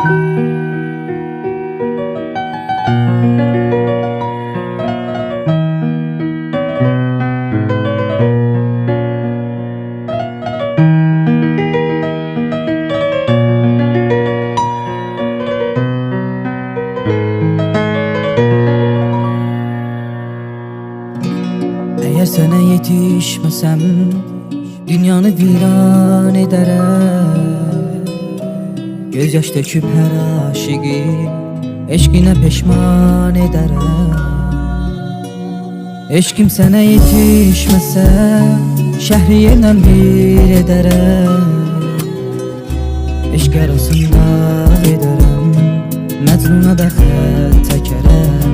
Eğer sana yetişmesem Dünyanı viran ederim Göz yaş döküp her aşığı Eşkine peşman ederim Eşkim sənə yetişməsə Şəhri yerlə bir edərəm Eşq arasında edərəm Məcnuna da xət çəkərəm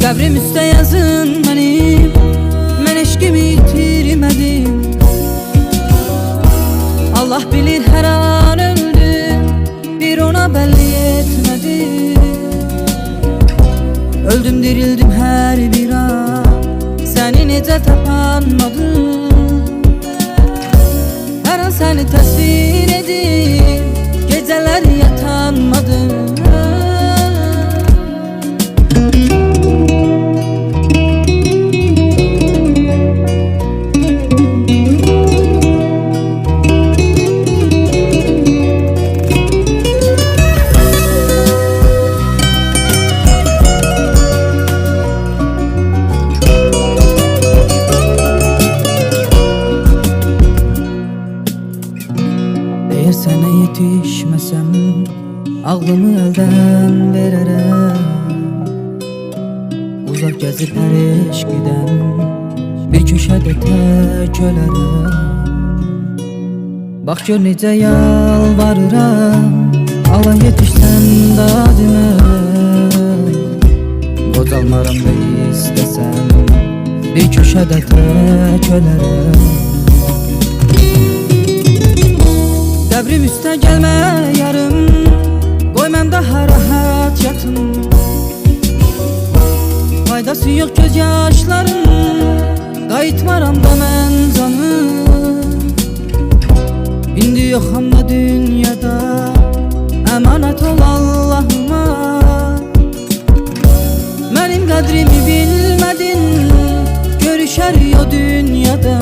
Qəbrim üstə yazın mənim Öldüm dirildim her bir an Seni necə tapanmadım. Her an seni təsvir edip sənə yetişməsəm Ağlımı əldən verərəm Uzaq gəzib hər eşqidən Bir köşədə tək ölərəm Bax gör necə yalvarıram Allah yetişsən dadimə Qocalmaram da istəsəm Bir köşədə tək ölərəm Faydası yox göz yaşlarım Qayıtmaram da mən canım İndi yoxam da dünyada Əmanət ol Allahıma. Mənim qədrimi bilmədin Görüşər yo dünyada